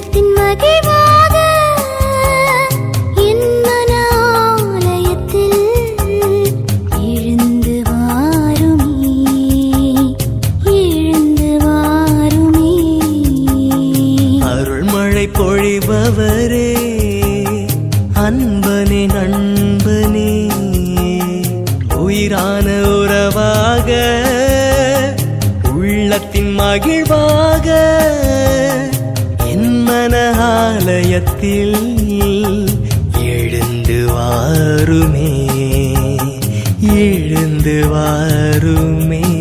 உள்ளத்தின் மகிழ்வாக என் மன ஆலயத்தில் எழுந்து வாருமே எழுந்து வாருமே. அருள்மழை பொழிபவரே அன்பனே உறவாக உள்ளத்தின் மகிழ்வாக காலயத்தில் எழுந்து வாருமே எழுந்து வாருமே.